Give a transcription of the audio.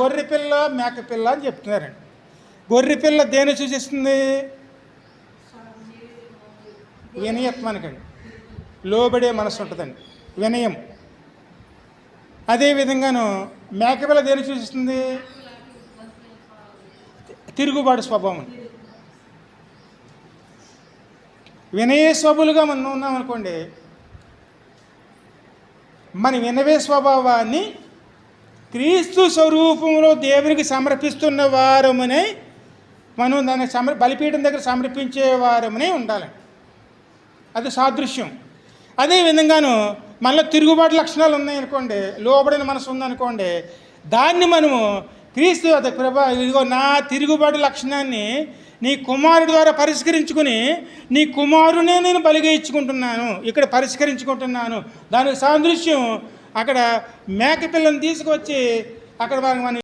గొర్రె పిల్ల మేక పిల్ల అని చెప్తున్నారండి. గొర్రె పిల్ల దేని సూచిస్తుంది? వినయత్వానికండి. లోబడే మనసు ఉంటుందండి. వినయం. అదేవిధంగాను మేకపిల్ల దేని సూచిస్తుంది? తిరుగుబాటు స్వభావం వినయ స్వభులుగా మనం ఉన్నాం అనుకోండి మన వినవే స్వభావాన్ని క్రీస్తు స్వరూపంలో దేవునికి సమర్పిస్తున్న వారమనే మనం దాన్ని సమర్ బలిపీఠం దగ్గర సమర్పించే వారమనే ఉండాలి. అది సాదృశ్యం. అదే విధంగాను మనలో తిరుగుబాటు లక్షణాలు ఉన్నాయనుకోండి లోబడిన మనసు ఉందనుకోండి దాన్ని మనము క్రీస్తు ప్రభా ఇదిగో నా తిరుగుబాటు లక్షణాన్ని నీ కుమారుడు ద్వారా పరిష్కరించుకుని నీ కుమారునే నేను బలిగా ఇచ్చుకుంటున్నాను ఇక్కడ పరిష్కరించుకుంటున్నాను. దానికి సాదృశ్యం అక్కడ మేక పిల్లని తీసుకొచ్చి అక్కడ మనం